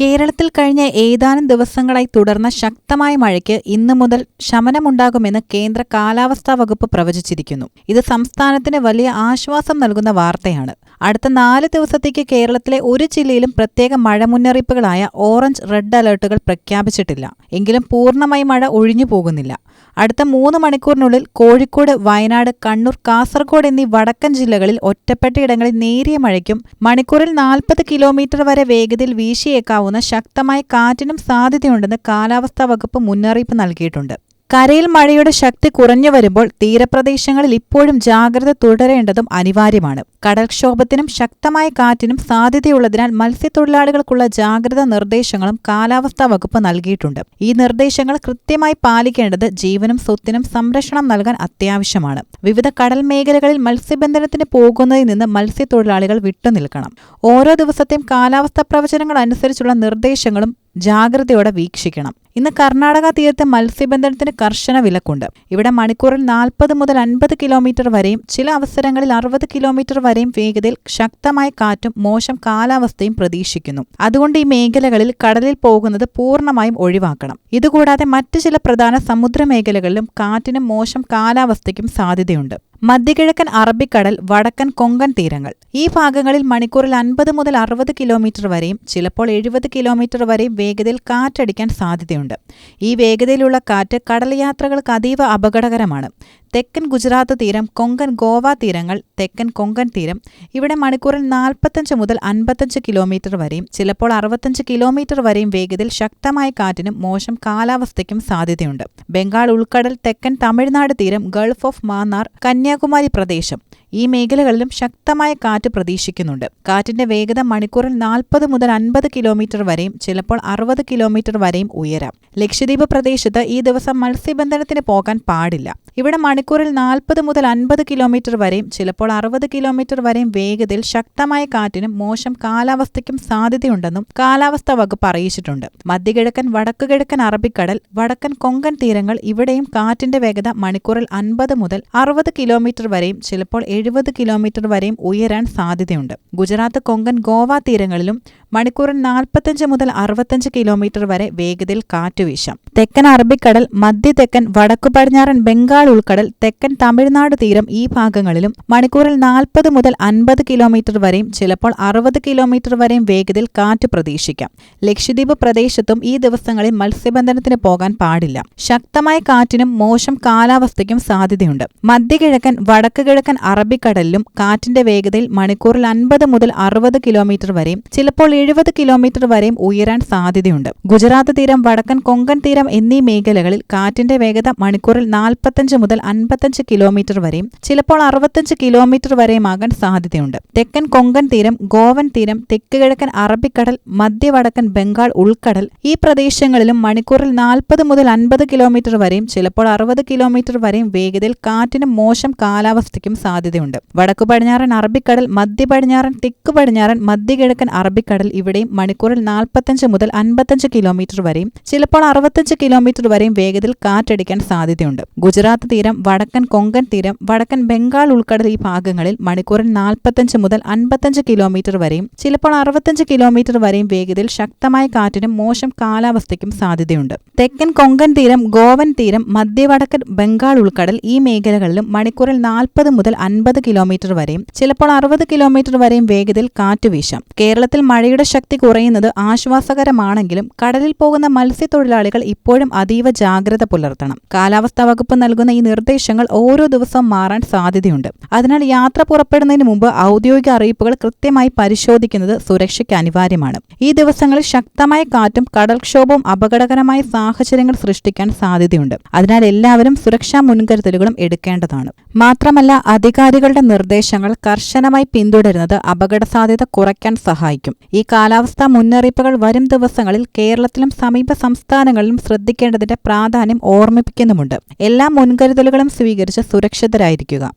കേരളത്തിൽ കഴിഞ്ഞ ഏതാനും ദിവസങ്ങളായി തുടർന്ന ശക്തമായ മഴയ്ക്ക് ഇന്നു മുതൽ ശമനമുണ്ടാകുമെന്ന് കേന്ദ്ര കാലാവസ്ഥാ വകുപ്പ് പ്രവചിച്ചിരിക്കുന്നു. ഇത് സംസ്ഥാനത്തിന് വലിയ ആശ്വാസം നൽകുന്ന വാർത്തയാണ്. അടുത്ത നാല് ദിവസത്തേക്ക് കേരളത്തിലെ ഒരു ജില്ലയിലും പ്രത്യേക മഴ മുന്നറിയിപ്പുകളായ ഓറഞ്ച് റെഡ് അലർട്ടുകൾ പ്രഖ്യാപിച്ചിട്ടില്ല. എങ്കിലും പൂർണമായി മഴ ഒഴിഞ്ഞു പോകുന്നില്ല. അടുത്ത മൂന്ന് മണിക്കൂറിനുള്ളിൽ കോഴിക്കോട് വയനാട് കണ്ണൂർ കാസർഗോഡ് എന്നീ വടക്കൻ ജില്ലകളിൽ ഒറ്റപ്പെട്ടയിടങ്ങളിൽ നേരിയ മഴയ്ക്കും മണിക്കൂറിൽ നാൽപ്പത് കിലോമീറ്റർ വരെ വേഗതയിൽ വീശിയേക്കാവുന്ന ശക്തമായ കാറ്റിനും സാധ്യതയുണ്ടെന്ന് കാലാവസ്ഥാ വകുപ്പ് മുന്നറിയിപ്പ് നൽകിയിട്ടുണ്ട്. കരയിൽ മഴയുടെ ശക്തി കുറഞ്ഞു വരുമ്പോൾ തീരപ്രദേശങ്ങളിൽ ഇപ്പോഴും ജാഗ്രത തുടരേണ്ടതും അനിവാര്യമാണ്. കടൽക്ഷോഭത്തിനും ശക്തമായ കാറ്റിനും സാധ്യതയുള്ളതിനാൽ മത്സ്യത്തൊഴിലാളികൾക്കുള്ള ജാഗ്രതാ നിർദ്ദേശങ്ങളും കാലാവസ്ഥാ വകുപ്പ് നൽകിയിട്ടുണ്ട്. ഈ നിർദ്ദേശങ്ങൾ കൃത്യമായി പാലിക്കേണ്ടത് ജീവനും സ്വത്തിനും സംരക്ഷണം നൽകാൻ അത്യാവശ്യമാണ്. വിവിധ കടൽ മേഖലകളിൽ മത്സ്യബന്ധനത്തിന് പോകുന്നതിൽ നിന്ന് മത്സ്യത്തൊഴിലാളികൾ വിട്ടുനിൽക്കണം. ഓരോ ദിവസത്തെയും കാലാവസ്ഥാ പ്രവചനങ്ങൾ അനുസരിച്ചുള്ള നിർദ്ദേശങ്ങളും ജാഗ്രതയോടെ വീക്ഷിക്കണം. ഇന്ന് കർണാടക തീരത്തെ മത്സ്യബന്ധനത്തിന് കർശന വിലക്കുണ്ട്. ഇവിടെ മണിക്കൂറിൽ നാൽപ്പത് മുതൽ അൻപത് കിലോമീറ്റർ വരെയും ചില അവസരങ്ങളിൽ അറുപത് കിലോമീറ്റർ വരെയും വേഗതയിൽ ശക്തമായ കാറ്റും മോശം കാലാവസ്ഥയും പ്രതീക്ഷിക്കുന്നു. അതുകൊണ്ട് ഈ മേഖലകളിൽ കടലിൽ പോകുന്നത് പൂർണമായും ഒഴിവാക്കണം. ഇതുകൂടാതെ മറ്റ് ചില പ്രധാന സമുദ്ര മേഖലകളിലും കാറ്റിനും മോശം കാലാവസ്ഥയ്ക്കും സാധ്യതയുണ്ട്. മധ്യകിഴക്കൻ അറബിക്കടൽ വടക്കൻ കൊങ്കൺ തീരങ്ങൾ. ഈ ഭാഗങ്ങളിൽ മണിക്കൂറിൽ അൻപത് മുതൽ അറുപത് കിലോമീറ്റർ വരെയും ചിലപ്പോൾ എഴുപത് കിലോമീറ്റർ വരെയും വേഗതയിൽ കാറ്റടിക്കാൻ സാധ്യതയുണ്ട്. ഈ വേഗതയിലുള്ള കാറ്റ് കടൽ യാത്രകൾക്ക് അതീവ അപകടകരമാണ്. തെക്കൻ ഗുജറാത്ത് തീരം കൊങ്കൺ ഗോവ തീരങ്ങൾ തെക്കൻ കൊങ്കൺ തീരം. ഇവിടെ മണിക്കൂറിൽ നാൽപ്പത്തഞ്ച് മുതൽ അൻപത്തഞ്ച് കിലോമീറ്റർ വരെയും ചിലപ്പോൾ അറുപത്തഞ്ച് കിലോമീറ്റർ വരെയും വേഗതയിൽ ശക്തമായ കാറ്റിനും മോശം കാലാവസ്ഥയ്ക്കും സാധ്യതയുണ്ട്. ബംഗാൾ ഉൾക്കടൽ തെക്കൻ തമിഴ്നാട് തീരം ഗൾഫ് ഓഫ് മാന്നാർ കന്യാകുമാരി പ്രദേശം. ഈ മേഖലകളിലും ശക്തമായ കാറ്റ് പ്രതീക്ഷിക്കുന്നുണ്ട്. കാറ്റിന്റെ വേഗത മണിക്കൂറിൽ നാൽപ്പത് മുതൽ അൻപത് കിലോമീറ്റർ വരെയും ചിലപ്പോൾ അറുപത് കിലോമീറ്റർ വരെയും ഉയരാം. ലക്ഷദ്വീപ് പ്രദേശത്ത് ഈ ദിവസം മത്സ്യബന്ധനത്തിന് പോകാൻ പാടില്ല. ഇവിടെ മണിക്കൂറിൽ നാൽപ്പത് മുതൽ അൻപത് കിലോമീറ്റർ വരെയും ചിലപ്പോൾ അറുപത് കിലോമീറ്റർ വരെയും വേഗതയിൽ ശക്തമായ കാറ്റിനും മോശം കാലാവസ്ഥയ്ക്കും സാധ്യതയുണ്ടെന്നും കാലാവസ്ഥാ വകുപ്പ് അറിയിച്ചിട്ടുണ്ട്. മധ്യകിഴക്കൻ വടക്കുകിഴക്കൻ അറബിക്കടൽ വടക്കൻ കൊങ്കൻ തീരങ്ങൾ ഇവിടെയും കാറ്റിന്റെ വേഗത മണിക്കൂറിൽ അൻപത് മുതൽ അറുപത് കിലോമീറ്റർ വരെയും ചിലപ്പോൾ എഴുപത് കിലോമീറ്റർ വരെയും ഉയരാൻ സാധ്യതയുണ്ട്. ഗുജറാത്ത് കൊങ്കൺ ഗോവ തീരങ്ങളിലും മണിക്കൂറിൽ നാൽപ്പത്തഞ്ച് മുതൽ അറുപത്തഞ്ച് കിലോമീറ്റർ വരെ വേഗതയിൽ കാറ്റ് വീശാം തെക്കൻ അറബിക്കടൽ മധ്യ തെക്കൻ വടക്കു പടിഞ്ഞാറൻ ബംഗാൾ ഉൾക്കടൽ തെക്കൻ തമിഴ്നാട് തീരം ഈ ഭാഗങ്ങളിലും മണിക്കൂറിൽ നാൽപ്പത് മുതൽ അൻപത് കിലോമീറ്റർ വരെയും ചിലപ്പോൾ അറുപത് കിലോമീറ്റർ വരെയും വേഗതയിൽ കാറ്റ് പ്രതീക്ഷിക്കാം. ലക്ഷദ്വീപ് പ്രദേശത്തും ഈ ദിവസങ്ങളിൽ മത്സ്യബന്ധനത്തിന് പോകാൻ പാടില്ല. ശക്തമായ കാറ്റിനും മോശം കാലാവസ്ഥയ്ക്കും സാധ്യതയുണ്ട്. മധ്യകിഴക്കൻ വടക്ക് കിഴക്കൻ അറബിക്കടലിലും കാറ്റിന്റെ വേഗതയിൽ മണിക്കൂറിൽ അൻപത് മുതൽ അറുപത് കിലോമീറ്റർ വരെയും ചിലപ്പോൾ എഴുപത് കിലോമീറ്റർ വരെയും ഉയരാൻ സാധ്യതയുണ്ട്. ഗുജറാത്ത് തീരം വടക്കൻ കൊങ്കൺ തീരം എന്നീ മേഖലകളിൽ കാറ്റിന്റെ വേഗത മണിക്കൂറിൽ നാൽപ്പത്തഞ്ച് മുതൽ അൻപത്തഞ്ച് കിലോമീറ്റർ വരെയും ചിലപ്പോൾ അറുപത്തഞ്ച് കിലോമീറ്റർ വരെയുമാകാൻ സാധ്യതയുണ്ട്. തെക്കൻ കൊങ്കൺ തീരം ഗോവൻ തീരം തെക്ക് കിഴക്കൻ അറബിക്കടൽ മധ്യവടക്കൻ ബംഗാൾ ഉൾക്കടൽ ഈ പ്രദേശങ്ങളിലും മണിക്കൂറിൽ നാൽപ്പത് മുതൽ അൻപത് കിലോമീറ്റർ വരെയും ചിലപ്പോൾ അറുപത് കിലോമീറ്റർ വരെയും വേഗതയിൽ കാറ്റിനും മോശം കാലാവസ്ഥയ്ക്കും സാധ്യതയുണ്ട്. വടക്കു പടിഞ്ഞാറൻ അറബിക്കടൽ മധ്യ പടിഞ്ഞാറൻ തെക്ക് പടിഞ്ഞാറൻ മധ്യകിഴക്കൻ അറബിക്കടൽ ഇവിടെയും മണിക്കൂറിൽ നാൽപ്പത്തഞ്ച് മുതൽ അൻപത്തഞ്ച് കിലോമീറ്റർ വരെയും ചിലപ്പോൾ അറുപത്തഞ്ച് കിലോമീറ്റർ വരെയും വേഗതയിൽ കാറ്റടിക്കാൻ സാധ്യതയുണ്ട്. ഗുജറാത്ത് തീരം വടക്കൻ കൊങ്കൺ തീരം വടക്കൻ ബംഗാൾ ഉൾക്കടൽ ഈ ഭാഗങ്ങളിൽ മണിക്കൂറിൽ നാൽപ്പത്തഞ്ച് മുതൽ അൻപത്തഞ്ച് കിലോമീറ്റർ വരെയും ചിലപ്പോൾ അറുപത്തഞ്ച് കിലോമീറ്റർ വരെയും വേഗതയിൽ ശക്തമായ കാറ്റിനും മോശം കാലാവസ്ഥയ്ക്കും സാധ്യതയുണ്ട്. തെക്കൻ കൊങ്കൺ തീരം ഗോവൻ തീരം മധ്യവടക്കൻ ബംഗാൾ ഉൾക്കടൽ ഈ മേഖലകളിലും മണിക്കൂറിൽ നാൽപ്പത് മുതൽ അൻപത് കിലോമീറ്റർ വരെയും ചിലപ്പോൾ അറുപത് കിലോമീറ്റർ വരെയും വേഗതയിൽ കാറ്റ് വീശാം കേരളത്തിൽ മഴയുടെ ശക്തി കുറയുന്നത് ആശ്വാസകരമാണെങ്കിലും കടലിൽ പോകുന്ന മത്സ്യത്തൊഴിലാളികൾ ഇപ്പോഴും അതീവ ജാഗ്രത പുലർത്തണം. കാലാവസ്ഥാ വകുപ്പ് നൽകുന്ന ഈ നിർദ്ദേശങ്ങൾ ഓരോ ദിവസവും മാറാൻ സാധ്യതയുണ്ട്. അതിനാൽ യാത്ര പുറപ്പെടുന്നതിന് മുമ്പ് ഔദ്യോഗിക അറിയിപ്പുകൾ കൃത്യമായി പരിശോധിക്കുന്നത് സുരക്ഷയ്ക്ക് അനിവാര്യമാണ്. ഈ ദിവസങ്ങളിൽ ശക്തമായ കാറ്റും കടൽക്ഷോഭവും അപകടകരമായ സാഹചര്യങ്ങൾ സൃഷ്ടിക്കാൻ സാധ്യതയുണ്ട്. അതിനാൽ എല്ലാവരും സുരക്ഷാ മുൻകരുതലുകളും എടുക്കേണ്ടതാണ്. മാത്രമല്ല അധികാരികളുടെ നിർദ്ദേശങ്ങൾ കർശനമായി പിന്തുടരുന്നത് അപകട സാധ്യത കുറയ്ക്കാൻ സഹായിക്കും. ഈ കാലാവസ്ഥാ മുന്നറിയിപ്പുകൾ വരും ദിവസങ്ങളിൽ കേരളത്തിലും സമീപ സംസ്ഥാനങ്ങളിലും ശ്രദ്ധിക്കേണ്ടതിന്റെ പ്രാധാന്യം ഓർമ്മിപ്പിക്കുന്നുമുണ്ട്. എല്ലാ മുൻകരുതലുകളും സ്വീകരിച്ച് സുരക്ഷിതരായിരിക്കുക.